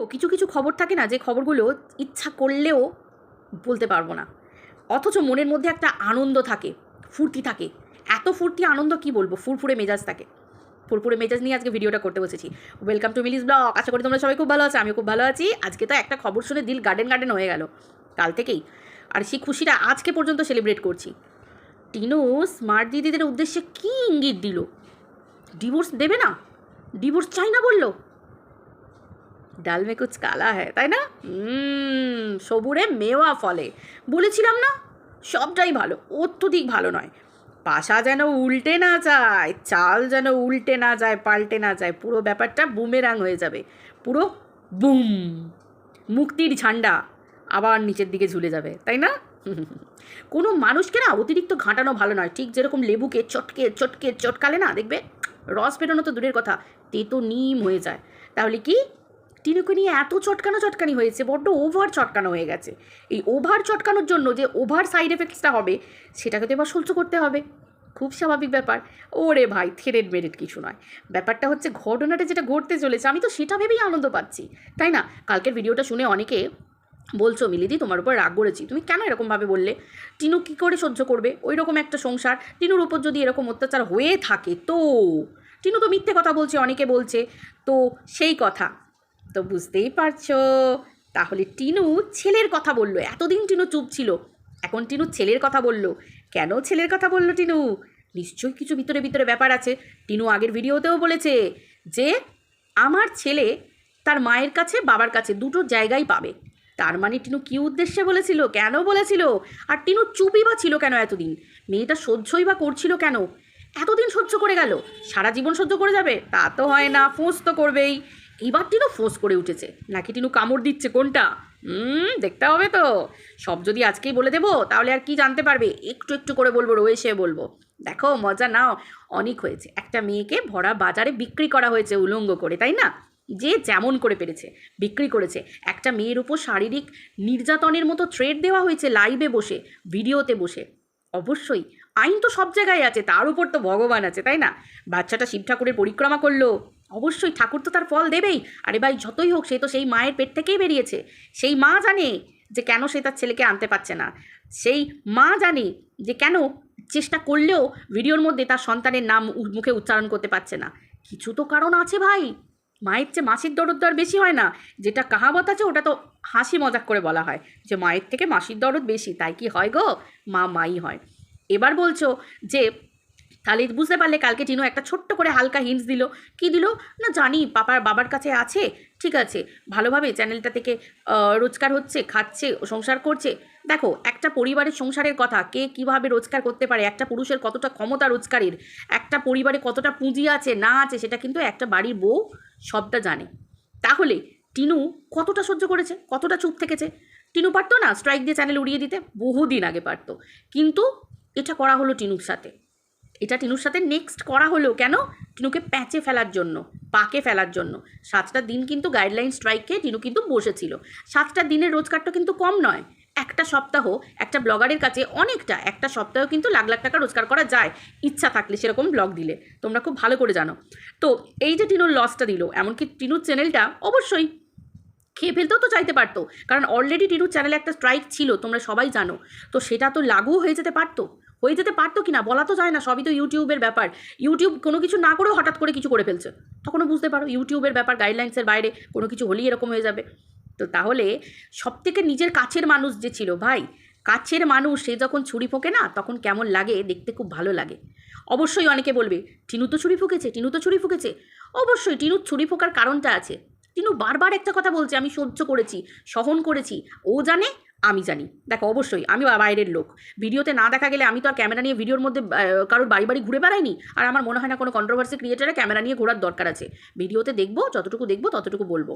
ও কিছু কিছু খবর থাকে না, যে খবরগুলো ইচ্ছা করলেও বলতে পারব না। অথচ মনের মধ্যে একটা আনন্দ থাকে, ফুর্তি থাকে। এত ফুর্তি আনন্দ কি বলব? ফুরফুরে মেজাজ থাকে। ফুরফুরে মেজাজ নিয়ে আজকে ভিডিওটা করতে বসেছি। ওয়েলকাম টু মিলিস ব্লগ আশা করি তোমরা সবাই খুব ভালো আছো, আমিও খুব ভালো আছি। আজকে তো একটা খবর শুনে দিল গার্ডেন গার্ডেন হয়ে গেল, কাল থেকেই। আর সেই খুশিটা আজকে পর্যন্ত সেলিব্রেট করছি। টিনু স্মার্ট দিদিদের উদ্দেশ্যে কী ইঙ্গিত দিল? ডিভোর্স দেবে না? ডিভোর্স চাই না বলল? ডাল মে কুচ কালা হ্যাঁ তাই না? সবুরে মেওয়া ফলে। বলেছিলাম না? সবটাই ভালো, অত্যধিক ভালো নয়। পাশা যেন উল্টে না যায়, চাল যেন উল্টে না যায়, পাল্টে না যায়, পুরো ব্যাপারটা বুমেরাং হয়ে যাবে। পুরো বুম। মুক্তির ঝান্ডা আবার নিচের দিকে ঝুলে যাবে, তাই না? কোনো মানুষকে না অতিরিক্ত ঘাঁটানো ভালো নয়। ঠিক যেরকম লেবুকে চটকে চটকে, চটকালে না, দেখবে রস বেরোনো তো দূরের কথা, তেতো নিম হয়ে যায়। তাহলে কি? টিনুকে নিয়ে এত চটকানো চটকানি হয়েছে, বড্ড ওভার চটকানো হয়ে গেছে। এই ওভার চটকানোর জন্য যে ওভার সাইড এফেক্টসটা হবে, সেটাকে তো এবার সহ্য করতে হবে। খুব স্বাভাবিক ব্যাপার। ওরে ভাই থেরেড মেরেড কিছু নয়। ব্যাপারটা হচ্ছে ঘটনাটা যেটা ঘটতে চলেছে, আমি তো সেটা ভেবেই আনন্দ পাচ্ছি। তাই না? কালকের ভিডিওটা শুনে অনেকে বলছো মিলিদি তোমার উপর রাগ করেছি। তুমি কেন এরকমভাবে বললে? টিনু কী করে সহ্য করবে? ওই রকম একটা সংসার। টিনুর উপর যদি এরকম অত্যাচার হয়ে থাকে তো? টিনু তো মিথ্যে কথা বলছে, অনেকে বলছে। তো সেই কথা। তো বুঝতেই পারছ। তাহলে টিনু ছেলের কথা বলল। এতদিন টিনু চুপ ছিল। এখন টিনু ছেলের কথা বলল। কেন ছেলের কথা বলল টিনু? নিশ্চয়ই কিছু ভিতরে ভিতরে ব্যাপার আছে। টিনু আগের ভিডিওতেও বলেছে যে, আমার ছেলে তার মায়ের কাছে, বাবার কাছে দুটো জায়গায় পাবে। তার মানে টিনু কী উদ্দেশ্যে বলেছিল? কেন বলেছিল? আর টিনু চুপই বা ছিল কেন এতদিন? মেয়েটা সহ্যই বা করছিল কেন? এতদিন সহ্য করে গেল। সারা জীবন সহ্য করে যাবে? তা তো হয় না। ফোঁস তো করবেই। এবার টিনু ফোঁস করে উঠেছে। নাকি টিনু কামড় দিচ্ছে, কোনটা? হুম, দেখতে হবে তো। সব যদি আজকেই বলে দেবো, তাহলে আর কি জানতে পারবে? একটু একটু করে বলব রয়েছে বলব। দেখো, মজা নাও। অনেক হয়েছে। একটা মেয়েকে ভরা বাজারে বিক্রি করা হয়েছে উলঙ্গ করে, তাই না? যে যেমন করে পেরেছে, বিক্রি করেছে। একটা মেয়ের উপর শারীরিক নির্যাতনের মতো থ্রেড দেওয়া হয়েছে লাইভে বসে ভিডিওতে বসে। অবশ্যই, আইন তো সব জায়গায় আছে, তার উপর তো ভগবান আছে, তাই না? বাচ্চাটা শিব ঠাকুরের পরিক্রমা করল। অবশ্যই ঠাকুর তো তার ফল দেবেই। আরে ভাই, যতই হোক, সে তো সেই মায়ের পেট থেকেই বেরিয়েছে। সেই মা জানে যে কেন সে তার ছেলেকে আনতে পারছে না। সেই মা জানে যে কেন চেষ্টা করলেও ভিডিওর মধ্যে তার সন্তানের নাম মুখে উচ্চারণ করতে পারছে না। কিছু তো কারণ আছে ভাই। মায়ের চেয়ে মাসির দরদ আর বেশি হয় না। যেটা কাহাবত আছে, ওটা তো হাসি মজাক করে বলা হয় যে মায়ের থেকে মাসির দরদ বেশি। তাই কি হয় গো? মা মাই হয়। এবার বলছো যে তাহলে বুঝতে পারলে কালকে টিনু একটা ছোট্ট করে হালকা হিন্টস দিল। কি দিল? না জানি, পাপার বাবার কাছে আছে, ঠিক আছে। ভালোভাবে চ্যানেলটা থেকে রোজগার হচ্ছে, খাচ্ছে, সংসার করছে। দেখো, একটা পরিবারের সংসারের কথা, কে কীভাবে রোজগার করতে পারে? একটা পুরুষের কতটা ক্ষমতা রোজগারের? একটা পরিবারে কতটা পুঁজি আছে, না আছে, সেটা কিন্তু একটা বাড়ির বউ সবটা জানে। তাহলে টিনু কতটা সহ্য করেছে? কতটা চুপ থেকেছে? টিনু পারতো না স্ট্রাইক দিয়ে চ্যানেল উড়িয়ে দিতে? বহুদিন আগে পারতো। কিন্তু এটা করা হলো টিনুর সাথে। এটা টিনুর সাথে নেক্সট করা হলো কেন? টিনুকে প্যাঁচে ফেলার জন্য পাকে ফেলার জন্য। সাতটা দিন কিন্তু গাইডলাইন স্ট্রাইকে টিনু কিন্তু বসেছিল। সাতটা দিনের রোজগারটা কিন্তু কম নয়। একটা সপ্তাহ, একটা ব্লগারের কাছে অনেকটা, একটা সপ্তাহ কিন্তু লাখ লাখ টাকা রোজগার করা যায়। ইচ্ছা থাকলে সেরকম ব্লগ দিলে। তোমরা খুব ভালো করে জানো। তো এই যে টিনুর লসটা দিল, এমনকি টিনুর চ্যানেলটা অবশ্যই খেয়ে ফেলতেও তো চাইতে পারতো। কারণ অলরেডি টিনুর চ্যানেলে একটা স্ট্রাইক ছিল, তোমরা সবাই জানো। তো সেটা তো লাগু হয়ে যেতে পারতো। হয়ে যেতে পারতো কি না? বলা তো যায় না, সবই তো ইউটিউবের ব্যাপার। ইউটিউব কোনো কিছু না করেও হঠাৎ করে কিছু করে ফেলছে। তখনও বুঝতে পারো ইউটিউবের ব্যাপার গাইডলাইন্সের বাইরে কোনো কিছু হলেই এরকম হয়ে যাবে। তো তাহলে সব থেকে নিজের কাছের মানুষ যে ছিল, ভাই, কাছের মানুষ, সে যখন ছুরি ফোঁকে না, তখন কেমন লাগে, দেখতে খুব ভালো লাগে। অবশ্যই অনেকে বলবে, টিনু তো ছুরি ফুকেছে, টিনু তো ছুরি ফুকেছে। অবশ্যই টিনুর ছুরি ফোকার কারণটা আছে। টিনু বারবার একটা কথা বলছে, আমি সহ্য করেছি, সহন করেছি। ও জানে আমি জানি। দেখো, অবশ্যই আমি বাইরের লোক। ভিডিওতে না দেখা গেলে আমি তো আর ক্যামেরা নিয়ে ভিডিওর মধ্যে কারোর বাড়ি বাড়ি ঘুরে বেড়াইনি। আর আমার মনে হয় না কোনো কন্ট্রোভার্সি ক্রিয়েটারে ক্যামেরা নিয়ে ঘোরার দরকার আছে। ভিডিওতে দেখব, যতটুকু দেখব, ততটুকু বলব।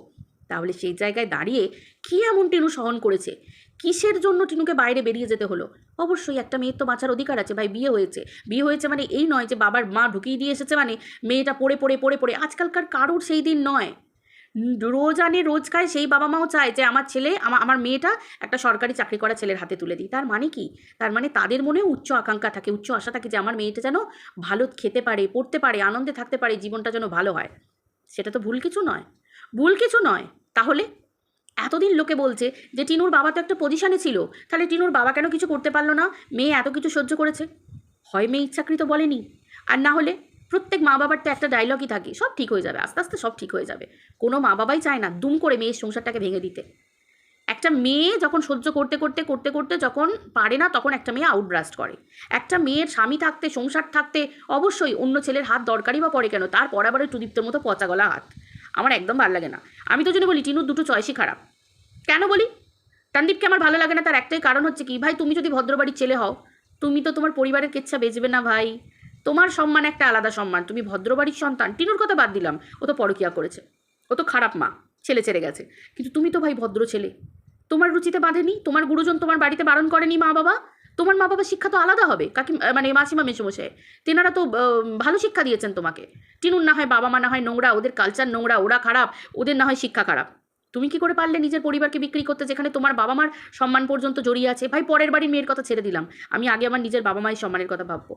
তাহলে সেই জায়গায় দাঁড়িয়ে কী এমন টিনু সহন করেছে? কিসের জন্য টিনুকে বাইরে বেরিয়ে যেতে হলো? অবশ্যই একটা মেয়ের তো বাঁচার অধিকার আছে, ভাই, বিয়ে হয়েছে। বিয়ে হয়েছে মানে এই নয় যে বাবার মা ঢুকিয়ে দিয়ে এসেছে মানে মেয়েটা পড়ে পড়ে পড়ে পড়ে। আজকালকার কারোর সেই দিন নয়। রোজ আনে, রোজ খায় সেই বাবা মাও চায় যে আমার ছেলে আমার আমার মেয়েটা একটা সরকারি চাকরি করা ছেলের হাতে তুলে দিই। তার মানে কি? তার মানে তাদের মনে উচ্চ আকাঙ্ক্ষা থাকে, উচ্চ আশা থাকে যে আমার মেয়েটা যেন ভালো খেতে পারে, পড়তে পারে, আনন্দে থাকতে পারে, জীবনটা যেন ভালো হয়। সেটা তো ভুল কিছু নয়। ভুল কিছু নয়। তাহলে এতদিন লোকে বলছে যে টিনুর বাবা তো একটা পজিশনে ছিল, তাহলে টিনুর বাবা কেন কিছু করতে পারল না? মেয়ে এত কিছু সহ্য করেছে। হয় মেয়ে ইচ্ছাকৃত বলেনি। আর না হলে প্রত্যেক মা বাবার তো একটা ডায়লগই থাকে, সব ঠিক হয়ে যাবে, আস্তে আস্তে সব ঠিক হয়ে যাবে। কোনো মা বাবাই চায় না দুম করে মেয়ের সংসারটাকে ভেঙে দিতে। একটা মেয়ে যখন সহ্য করতে করতে করতে করতে যখন পারে না, তখন একটা মেয়ে আউটব্রাস্ট করে। একটা মেয়ের স্বামী থাকতে, সংসার থাকতে অবশ্যই অন্য ছেলের হাত দরকারই বা পড়ে কেন? তার পরাবারের টুদীপ্তর মতো পচা গলা হাত। আমার একদম ভালো লাগে না। আমি তো জন্য বলি টিনুর দুটো চয়েসই খারাপ। কেন বলি? তানদীপকে আমার ভালো লাগে না, তার একটাই কারণ হচ্ছে কি, ভাই, তুমি যদি ভদ্রবাড়ির ছেলে হও, তুমি তো তোমার পরিবারের কেচ্ছা বেচবে না ভাই। তোমার সম্মান একটা আলাদা সম্মান। তুমি ভদ্রবাড়ির সন্তান। টিনুর কথা বাদ দিলাম। ও তো পরকিয়া করেছে। ও তো খারাপ মা। ছেলে ছেড়ে গেছে। কিন্তু তুমি তো ভাই ভদ্র ছেলে। তোমার রুচিতে বাঁধেনি? তোমার গুরুজন তোমার বাড়িতে বারণ করেনি মা বাবা? তোমার মা বাবার শিক্ষা তো আলাদা হবে। কাকি মানে মাসিমা মেসোমশাই, তেনারা তো ভালো শিক্ষা দিয়েছেন তোমাকে। টিনুর না হয় বাবা মা, না হয় নোংরা, ওদের কালচার নোংরা, ওরা খারাপ, ওদের না হয় শিক্ষা খারাপ। তুমি কি করে পারলে নিজের পরিবারকে বিক্রি করতে যেখানে তোমার বাবা মার সম্মান পর্যন্ত জড়িয়ে আছে? ভাই, পরের বাড়ির মেয়ের কথা ছেড়ে দিলাম। আমি আগে আমার নিজের বাবা মায়ের সম্মানের কথা ভাববো।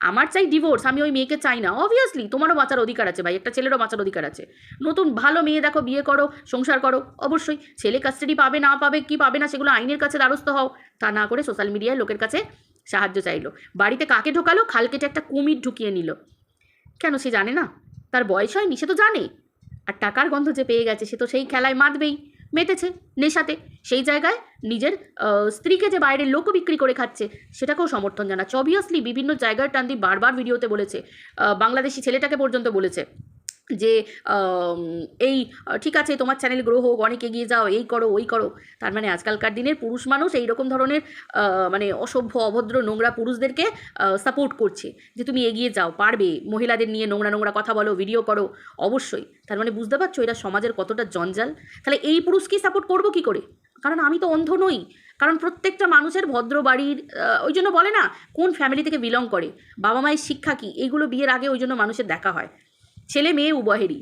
আমার চাই ডিভোর্স আমি ওই মেয়েকে চাই না। অবভিয়াসলি তোমারও বাঁচার অধিকার আছে ভাই, একটা ছেলেরও বাঁচার অধিকার আছে। নতুন ভালো মেয়ে দেখো, বিয়ে করো, সংসার করো, অবশ্যই। ছেলে কাস্টাডি পাবে, না পাবে, কি পাবে না, সেগুলো আইনের কাছে দ্বারস্থ হও। তা না করে সোশ্যাল মিডিয়ায় লোকের কাছে সাহায্য চাইলো। বাড়িতে কাকে ঢোকালো? খাল কেটে একটা কুমির ঢুকিয়ে নিল। কেন সে জানে না? তার বয়স হয়নি সে তো জানে। আর টাকার গন্ধ যে পেয়ে গেছে, সে তো সেই খেলায় মাতবেই। মেতেছে নেশাতে। সেই জায়গায় নিজের স্ত্রীকে যে বাইরের লোকও বিক্রি করে খাচ্ছে, সেটাকেও সমর্থন জানাচ্ছে। অবভিয়াসলি বিভিন্ন জায়গার টান্দি বারবার ভিডিওতে বলেছে বাংলাদেশি ছেলেটাকে পর্যন্ত বলেছে। যে এই ঠিক আছে, তোমার চ্যানেল গ্রো হোক, অনেক এগিয়ে যাও, এই করো, ওই করো। তার মানে আজকালকার দিনের পুরুষ মানুষ এই রকম ধরনের মানে অসভ্য, অভদ্র, নোংরা পুরুষদেরকে সাপোর্ট করছে যে, তুমি এগিয়ে যাও, পারবে। মহিলাদের নিয়ে নোংরা নোংরা কথা বলো ভিডিও করো, অবশ্যই। তার মানে বুঝতে পারছ এটা সমাজের কতটা জঞ্জাল? তাহলে এই পুরুষকেই সাপোর্ট করব কি করে? কারণ আমি তো অন্ধ নই। কারণ প্রত্যেকটা মানুষের ভদ্র বাড়ির ওই জন্য বলে না, কোন ফ্যামিলি থেকে বিলং করে? বাবা মায়ের শিক্ষা কী? এইগুলো বিয়ের আগে ওই জন্য মানুষের দেখা হয়। ছেলে মেয়ে উভয়েরই।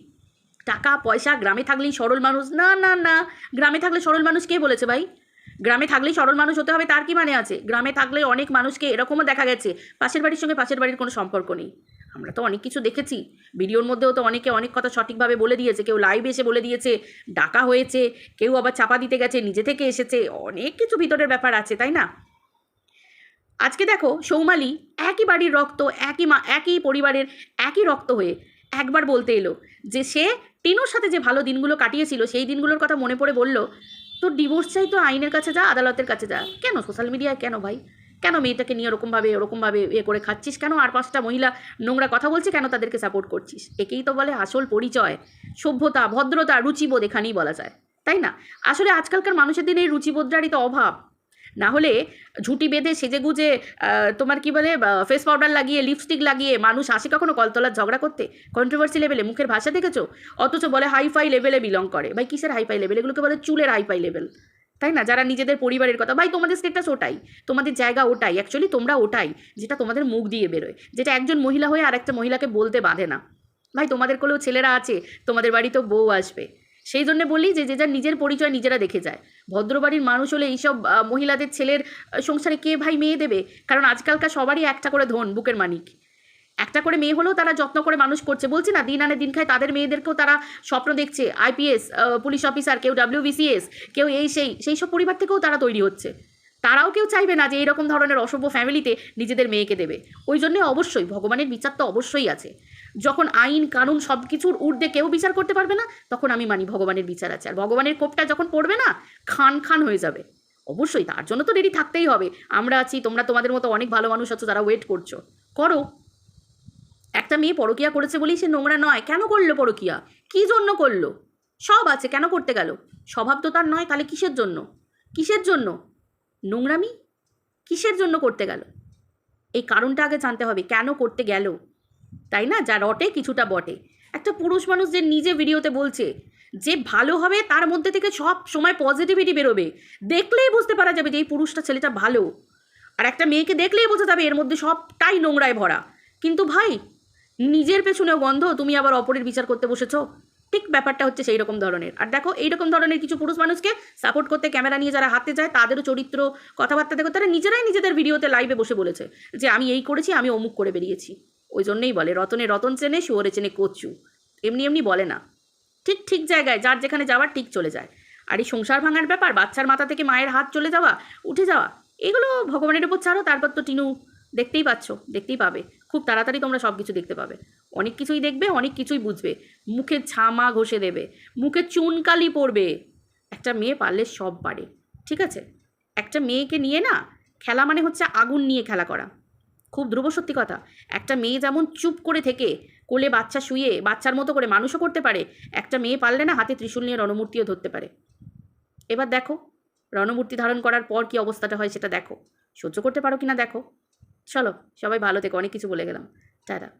টাকা, পয়সা, গ্রামে থাকলেই সরল মানুষ। না না না। গ্রামে থাকলে সরল মানুষ কে বলেছে ভাই? গ্রামে থাকলেই সরল মানুষ হতে হবে তার কি মানে আছে? গ্রামে থাকলে অনেক মানুষকে এরকমও দেখা গেছে, পাশের বাড়ির সঙ্গে পাশের বাড়ির কোনো সম্পর্ক নেই। আমরা তো অনেক কিছু দেখেছি। ভিডিওর মধ্যেও তো অনেকে অনেক কথা সঠিকভাবে বলে দিয়েছে। কেউ লাইভ এসে বলে দিয়েছে, ডাকা হয়েছে, কেউ আবার চাপা দিতে গেছে, নিজে থেকে এসেছে। অনেক কিছু ভিতরের ব্যাপার আছে, তাই না? আজকে দেখো সৌমালি একই বাড়ির রক্ত, একই মা, একই পরিবারের একই রক্ত হয়ে একবার বলতে এলো যে সে টিনুর সাথে যে ভালো দিনগুলো কাটিয়েছিল, সেই দিনগুলোর কথা মনে পড়ে বলল তো ডিভোর্স চাই তো আইনের কাছে যা, আদালতের কাছে যা। কেন? সোশ্যাল মিডিয়ায় কেন ভাই? কেন মেয়েটাকে নিয়ে ওরকমভাবে ওরকমভাবে এ করে খাচ্ছিস কেন? আর পাঁচটা মহিলা নোংরা কথা বলছে, কেন তাদেরকে সাপোর্ট করছিস? একেই তো বলে আসল পরিচয়। সভ্যতা, ভদ্রতা, রুচিবোধ এখানেই বলা যায়, তাই না? আসলে আজকালকার মানুষের দিনে এই রুচিবোধটারই তো অভাব। না হলে ঝুঁটি বেঁধে সেজে গুজে তোমার কি বলে ফেস পাউডার লাগিয়ে লিপস্টিক লাগিয়ে মানুষ আসে কখনো কলতলার ঝগড়া করতে? কন্ট্রোভার্সি লেভেলে মুখের ভাষা দেখেছ? অথচ বলে হাইফাই লেভেলে বিলং করে। ভাই, কিসের হাইফাই লেভেল এগুলোকে বলে চুলের হাইফাই লেভেল তাই না? যারা নিজেদের পরিবারের কথা, ভাই, তোমাদের স্টেটাস ওটাই। তোমাদের জায়গা ওটাই। অ্যাকচুয়ালি তোমরা ওটাই, যেটা তোমাদের মুখ দিয়ে বেরোয়। যেটা একজন মহিলা হয়ে আর একটা মহিলাকে বলতে বাঁধে না। ভাই, তোমাদের কোলেও ছেলেরা আছে, তোমাদের বাড়িতেও বউ আসবে। সেই জন্য বলি যে যে যার নিজের পরিচয় নিজেরা দেখে যায়। ভদ্রবাড়ির মানুষ হলে এইসব মহিলাদের ছেলের সংসারে কে ভাই মেয়ে দেবে? কারণ আজকালকার সবারই একটা করে ধন, বুকের মানিক একটা করে মেয়ে হলেও তারা যত্ন করে মানুষ করছে। বলছি না, দিন আনে দিন খায়, তাদের মেয়েদেরকেও তারা স্বপ্ন দেখছে। আইপিএস পুলিশ অফিসার, কেউ ডাব্লিউবিসিএস কেউ এই সেই সেই সব পরিবার থেকেও তারা তৈরি হচ্ছে। তারাও কেউ চাইবে না যে এইরকম ধরনের অসভ্য ফ্যামিলিতে নিজেদের মেয়েকে দেবে। ওই জন্যে অবশ্যই, ভগবানের বিচার তো অবশ্যই আছে। যখন আইন, কানুন সব কিছুর ঊর্ধ্বে কেউ বিচার করতে পারবে না, তখন আমি মানি ভগবানের বিচার আছে। আর ভগবানের কোপটা যখন পড়বে না, খান খান হয়ে যাবে। অবশ্যই তার জন্য তো রেডি থাকতেই হবে। আমরা আছি, তোমরা তোমাদের মতো অনেক ভালো মানুষ আছো যারা ওয়েট করছ। করো। একটা মেয়ে পরকিয়া করেছে বলেই সে নোংরা নয়। কেন করল পরকিয়া? কী জন্য করল? সব আছে, কেন করতে গেল? স্বভাব তো তার নয়, তাহলে কিসের জন্য? কিসের জন্য? নোংরামি? কিসের জন্য করতে গেল? এই কারণটা আগে জানতে হবে, কেন করতে গেল? তাই না? যা রটে কিছুটা বটে। একটা পুরুষ মানুষ যে নিজে ভিডিওতে বলছে যে ভালো হবে, তার মধ্যে থেকে সব সময় পজিটিভিটি বেরোবে। দেখলেই বুঝতে পারা যাবে যে এই পুরুষটা ছেলেটা ভালো। আর একটা মেয়েকে দেখলেই বোঝা যাবে এর মধ্যে সবটাই নোংরায় ভরা। কিন্তু ভাই, নিজের পেছনেও গন্ধ, তুমি আবার অপরের বিচার করতে বসেছো? ঠিক ব্যাপারটা হচ্ছে সেই রকম ধরনের। আর দেখো, এইরকম ধরনের কিছু পুরুষ মানুষকে সাপোর্ট করতে ক্যামেরা নিয়ে যারা হাতে যায়, তাদেরও চরিত্র, কথাবার্তা দেখো, তারা নিজেরাই নিজেদের ভিডিওতে লাইভে বসে বলেছে যে আমি এই করেছি, আমি অমুক করে বেরিয়েছি। ওই জন্যই বলে, রতনে রতন চেনে, শুয়োরে চেনে কচু। এমনি এমনি বলে না। ঠিক ঠিক জায়গায়, যার যেখানে যাওয়ার ঠিক চলে যায়। আর এই সংসার ভাঙার ব্যাপার, বাচ্চার মাথা থেকে মায়ের হাত চলে যাওয়া, উঠে যাওয়া, এগুলো ভগবানের উপর ছাড়ো, তারপর তো টিনু দেখতেই পাচ্ছ, দেখতেই পাবে। খুব তাড়াতাড়ি তোমরা সব কিছু দেখতে পাবে। অনেক কিছুই দেখবে, অনেক কিছুই বুঝবে। মুখে ছামা ঘষে দেবে, মুখে চুনকালি পড়বে একটা মেয়ে পারলে সব পারে, ঠিক আছে? একটা মেয়েকে নিয়ে না, খেলা মানে হচ্ছে আগুন নিয়ে খেলা করা। খুব ধ্রুব সত্যি কথা। একটা মেয়ে যেমন চুপ করে থেকে, কোলে বাচ্চা শুয়ে, বাচ্চার মতো করে মানুষও করতে পারে, একটা মেয়ে পারলে না হাতে ত্রিশূল নিয়ে রণমূর্তিও ধরতে পারে। এবার দেখো, রণমূর্তি ধারণ করার পর কি অবস্থাটা হয় সেটা দেখো। সহ্য করতে পারো কিনা দেখো। চলো, সবাই ভালো থেকো, অনেক কিছু বলে গেলাম। টাটা।